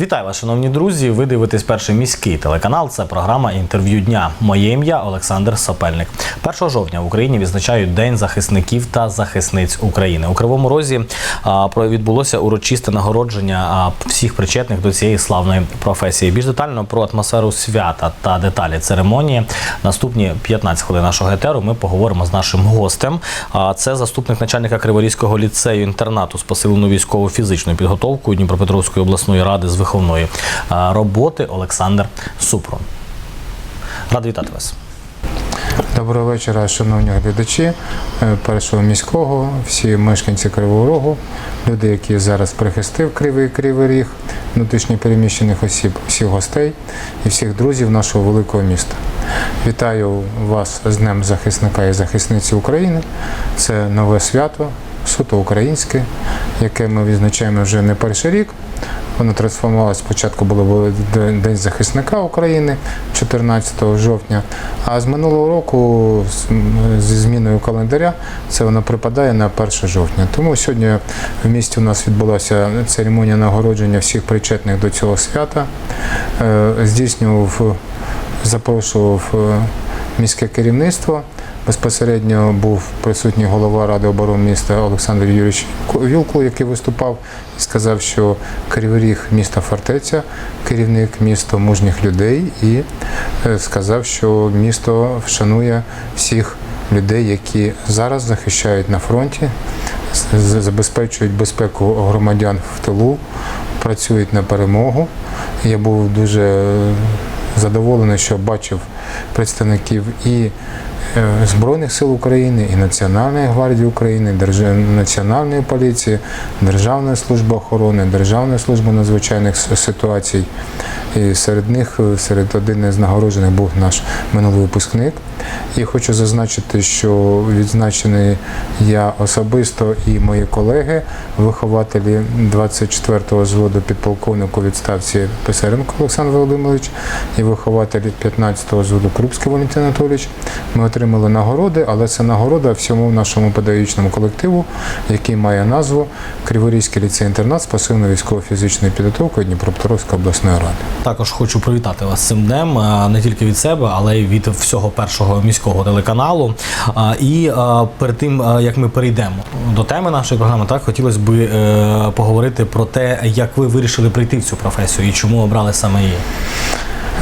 Вітаю вас, шановні друзі. Ви дивитесь перший міський телеканал. Це програма інтерв'ю дня. Моє ім'я Олександр Сопельник. 1 жовтня в Україні відзначають День захисників та захисниць України. У Кривому Розі а, відбулося урочисте нагородження всіх причетних до цієї славної професії. Більш детально про атмосферу свята та деталі церемонії. Наступні 15 хвилин нашого етеру ми поговоримо з нашим гостем. А, Це заступник начальника Криворізького ліцею інтернату з посиленою військово-фізичною підготовкою Дніпропетровської обласної ради з виховної роботи Олександр Супрун. Радий вітати вас. Доброго вечора, шановні глядачі е, першого міського, всі мешканці Кривого Рогу, люди, які зараз прихистив Кривий Кривий Ріг, внутрішньо переміщених осіб, всіх гостей і всіх друзів нашого великого міста. Вітаю вас з Днем захисника і захисниці України. Це нове свято, суто українське, яке ми відзначаємо вже не перший рік. Воно трансформувалося. Спочатку було День захисника України 14 жовтня, а з минулого року зі зміною календаря це воно припадає на 1 жовтня. Тому сьогодні в місті у нас відбулася церемонія нагородження всіх причетних до цього свята. Е, Здійснював, запрошував е, міське керівництво. Безпосередньо був присутній голова Ради оборони міста Олександр Юрійович Вілкул, який виступав і сказав, що Кривий міста фортеця, керівник міста мужніх людей, і е, сказав, що місто вшанує всіх людей, які зараз захищають на фронті, забезпечують безпеку громадян в тилу, працюють на перемогу. Я був дуже е, задоволений, що бачив представників і Збройних сил України, і Національної гвардії України, Національної поліції, Державної служби охорони, Державної служби надзвичайних ситуацій. І серед них, е, серед один з нагороджених був наш минулий випускник. І хочу зазначити, що відзначений я особисто і мої колеги, вихователі 24-го зводу підполковнику відставці Писаренко Олександр Володимирович і вихователі 15-го зводу Крупський Валентин Анатолійович. Ми отримали нагороди, але це нагорода всьому нашому педагогічному колективу, який має назву Криворізький ліцей-інтернат з пасивною військово-фізичною підготовкою Дніпропетровської обласної ради. Також хочу привітати вас цим днем не тільки від себе, але й від всього першого міського телеканалу. І перед тим як ми перейдемо до теми нашої програми, так хотілося б е, поговорити про те, як ви вирішили прийти в цю професію і чому обрали саме її.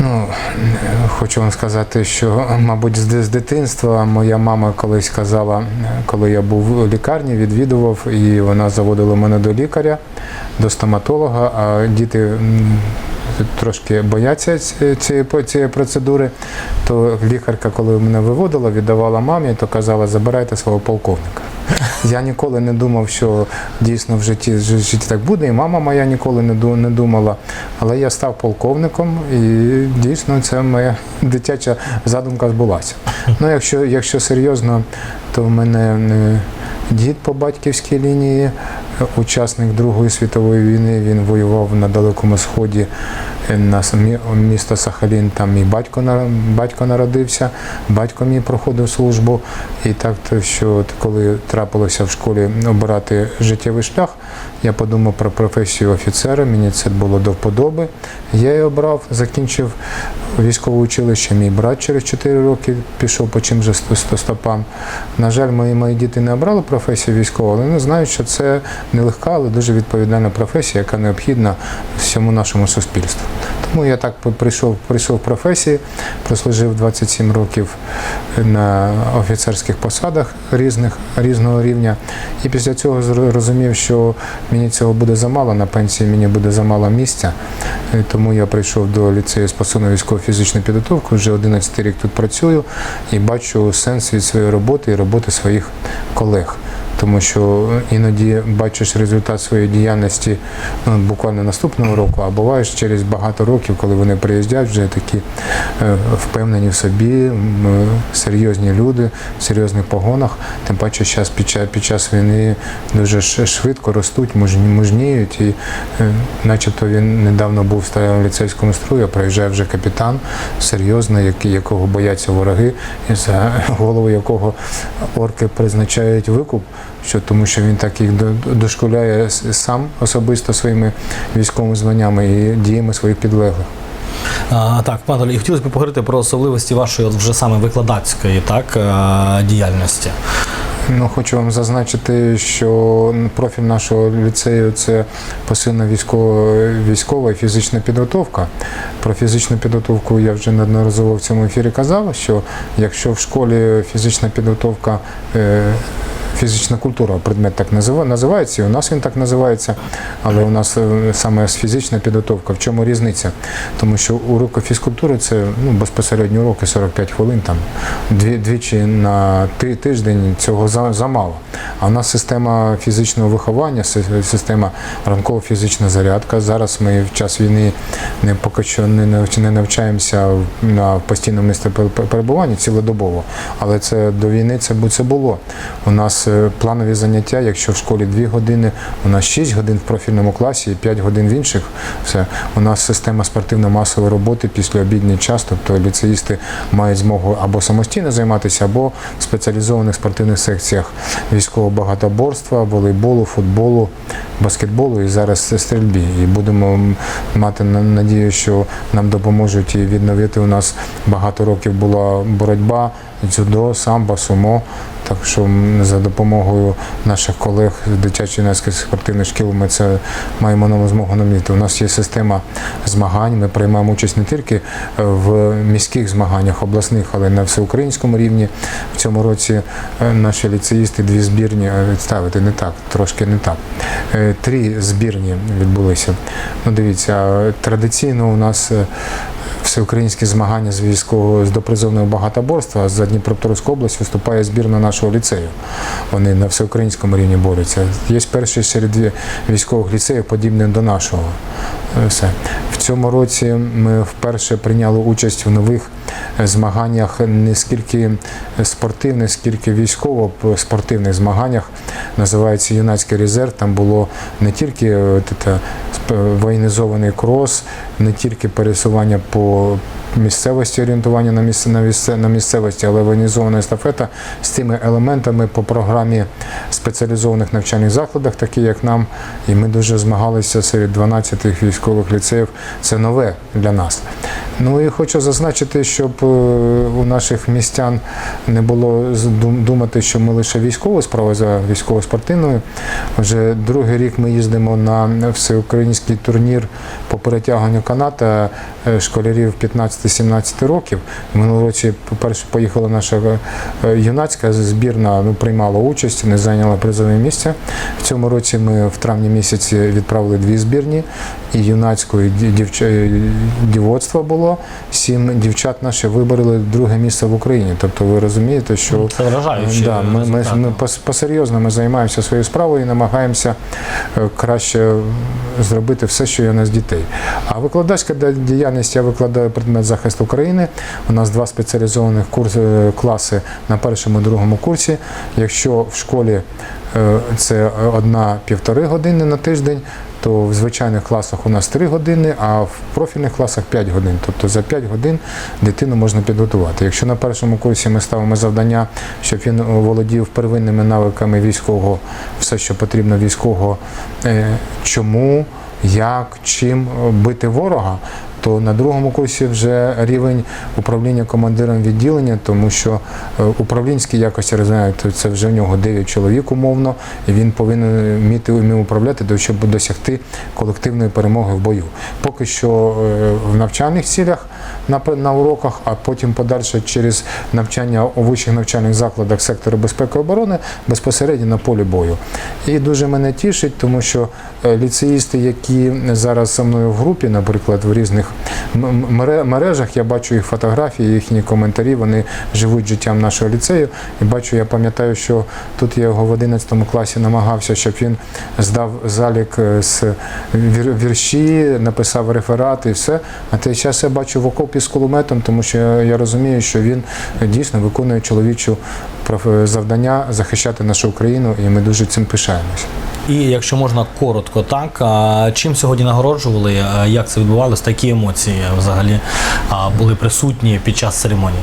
Ну, е, хочу вам сказати, що, мабуть, з, дитинства моя мама колись казала, е, коли я був у лікарні, відвідував, і вона заводила мене до лікаря, до стоматолога, а діти. Трошки бояться ці- цієї, цієї процедури, то лікарка, коли мене виводила, віддавала мамі, то казала, забирайте свого полковника. Я ніколи не думав, що дійсно в житті, в житті так буде, і мама моя ніколи не думала. Але я став полковником, і дійсно це моя дитяча задумка збулася. Ну, якщо, якщо серйозно, то в мене е, дід по батьківській лінії, учасник Другої світової війни, він воював на Далекому Сході е, на місто Сахалін. Там мій батько батько народився, батько мій проходив службу. І так, то, що коли трапилося в школі обирати життєвий шлях, я подумав про професію офіцера. Мені це було до вподоби. Я її обрав, закінчив військове училище. Мій брат через 4 роки пішов по чим же сто- сто- стопам. На жаль, мої, мої діти не обрали професію військову, але вони знають, що це нелегка, але дуже відповідальна професія, яка необхідна всьому нашому суспільству. Тому я так прийшов, прийшов в професії, прослужив 27 років на офіцерських посадах різних, різного рівня. І після цього зрозумів, що мені цього буде замало, на пенсії мені буде замало місця. Е, Тому я прийшов до ліцею з посиленою військово-фізичною підготовкою, вже 11 рік тут працюю і бачу сенс від своєї роботи і роботи своїх колег. Тому що іноді бачиш результат своєї діяльності ну, буквально наступного року, а буваєш через багато років, коли вони приїздять, вже такі е, впевнені в собі, серйозні люди в серйозних погонах. Тим паче зараз під час, під час війни дуже швидко ростуть, мужні- мужніють. І е, начебто він недавно був в старому ліцейському строю, а приїжджає вже капітан серйозний, якого бояться вороги, і за голову якого орки призначають викуп що тому що він так їх до- дошкуляє сам особисто своїми військовими званнями і діями своїх підлеглих. А, так, пане і хотілося б поговорити про особливості вашої от вже саме викладацької так, е, діяльності. Ну, хочу вам зазначити, що профіль нашого ліцею це посильна військова, військова і фізична підготовка. Про фізичну підготовку я вже неодноразово в цьому ефірі казав, що якщо в школі фізична підготовка. Фізична культура, предмет так назива- називається, і у нас він так називається, але у нас е, саме фізична підготовка. В чому різниця? Тому що уроки фізкультури це ну, безпосередньо уроки 45 хвилин, там, дві, двічі на три тиждень цього за- замало. А у нас система фізичного виховання, система ранкова фізична зарядка. Зараз ми в час війни не поки що не навчаємося на постійному місці пер- пер- перебування цілодобово. Але це до війни це, це було. У нас е, планові заняття, якщо в школі 2 години, у нас 6 годин в профільному класі і 5 годин в інших. Все. У нас система спортивно-масової роботи після обідній час, тобто ліцеїсти мають змогу або самостійно займатися, або в спеціалізованих спортивних секціях військового багатоборства, волейболу, футболу, баскетболу і зараз стрільбі. І будемо мати на- надію, що нам допоможуть і відновити. У нас багато років була боротьба, дзюдо, самбо, сумо. Так що за допомогою наших колег з дитячо-юнацьких спортивних шкіл ми це маємо нову змогу наміти. У нас є система змагань. Ми приймаємо участь не тільки в міських змаганнях, обласних, але й на всеукраїнському рівні. В цьому році е, наші ліцеїсти дві збірні е, відставити не так, трошки не так. Е, Три збірні відбулися. Ну, дивіться, традиційно у нас. Всеукраїнські змагання з військового з допризовного багатоборства за Дніпропетровську область виступає збірна нашого ліцею. Вони на всеукраїнському рівні борються. Є перший серед військових ліцеїв, подібний до нашого. Е, Все. В цьому році ми вперше прийняли участь в нових е, змаганнях не скільки спортивних, скільки військово-спортивних змаганнях. Називається юнацький резерв. Там було не тільки е, воєнізований крос, не тільки пересування по місцевості, орієнтування на місце на місце на місцевості, але організована естафета з цими елементами по програмі спеціалізованих навчальних закладах, такі як нам, і ми дуже змагалися серед 12 військових ліцеїв. Це нове для нас. Ну і хочу зазначити, щоб е, у наших містян не було думати, що ми лише військову справу за військово-спортивною. Вже другий рік ми їздимо на всеукраїнський турнір по перетяганню каната е, школярів 15 16-17 років. Минулого році, перше поїхала наша е, юнацька збірна, ну, приймала участь, не зайняла призове місце. В цьому році ми в травні місяці відправили дві збірні, і юнацьку, і дівч... Е, дівоцтво було. Сім дівчат наші вибороли друге місце в Україні. Тобто ви розумієте, що ну, Це е, да, ми, ми, ми ну. посерйозно ми займаємося своєю справою і намагаємося краще зробити все, що є у нас дітей. А викладацька діяльність я викладаю предмет захист України. У нас два спеціалізованих курси класи на першому і другому курсі. Якщо в школі е, це одна-півтори години на тиждень, то в звичайних класах у нас 3 години, а в профільних класах 5 годин. Тобто за 5 годин дитину можна підготувати. Якщо на першому курсі ми ставимо завдання, щоб він володів первинними навиками військового, все, що потрібно військового, е, чому, як, чим бити ворога. То на другому курсі вже рівень управління командиром відділення, тому що е, управлінські якості розглядають, це вже в нього 9 чоловік умовно, і він повинен вміти вміти управляти, щоб досягти колективної перемоги в бою. Поки що е, в навчальних цілях на, на уроках, а потім подальше через навчання у вищих навчальних закладах сектору безпеки і оборони безпосередньо на полі бою. І дуже мене тішить, тому що е, ліцеїсти, які зараз зі мною в групі, наприклад, в різних мережах, я бачу їх фотографії, їхні коментарі, вони живуть життям нашого ліцею. І бачу, я пам'ятаю, що тут я його в 11 класі намагався, щоб він здав залік е, з вір- вірші, написав реферат і все. А той час я бачу в окопі з кулеметом, тому що я, розумію, що він дійсно виконує чоловічу завдання захищати нашу Україну, і ми дуже цим пишаємося. І якщо можна коротко, так чим сьогодні нагороджували, як це відбувалося, такі емоції взагалі були присутні під час церемонії.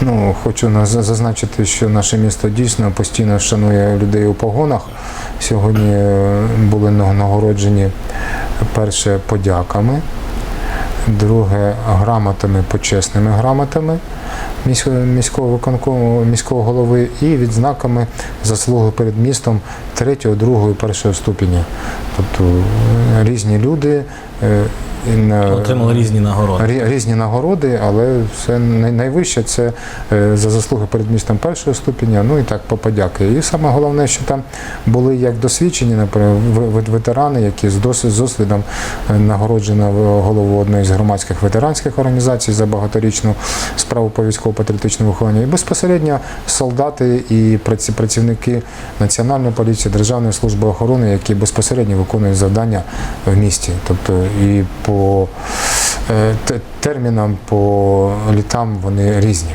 Ну, хочу зазначити, що наше місто дійсно постійно шанує людей у погонах. Сьогодні е, були на- нагороджені перше подяками, друге грамотами, почесними грамотами міського, виконкому, міського голови і відзнаками заслуги перед містом третього, другого і першого ступеня. Тобто е, різні люди. Е, Отримали різні нагороди. Різні нагороди, але най- найвище це е, за заслуги перед містом першого ступеня, ну і так по подяки. І саме головне, що там були як досвідчені, наприклад, ветерани, які з досвід досвідом е, нагороджена в- голову одної з громадських ветеранських організацій за багаторічну справу по військово-патріотичному вихованню. І безпосередньо солдати і праці- працівники Національної поліції, Державної служби охорони, які безпосередньо виконують завдання в місті. Тобто і по е, те- термінам, по літам вони різні.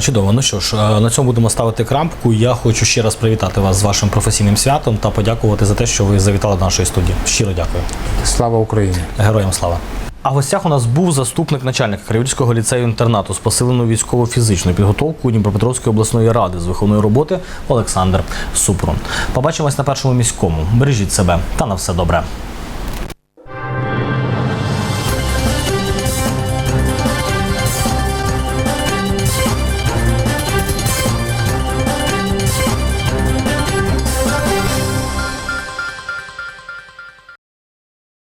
Чудово. Ну що ж, на цьому будемо ставити крампку. Я хочу ще раз привітати вас з вашим професійним святом та подякувати за те, що ви завітали до нашої студії. Щиро дякую. Слава Україні! Героям слава. А в гостях у нас був заступник начальника Криворізького ліцею інтернату з посиленою військово-фізичною підготовкою Дніпропетровської обласної ради з виховної роботи Олександр Супрун. Побачимось на першому міському. Бережіть себе та на все добре.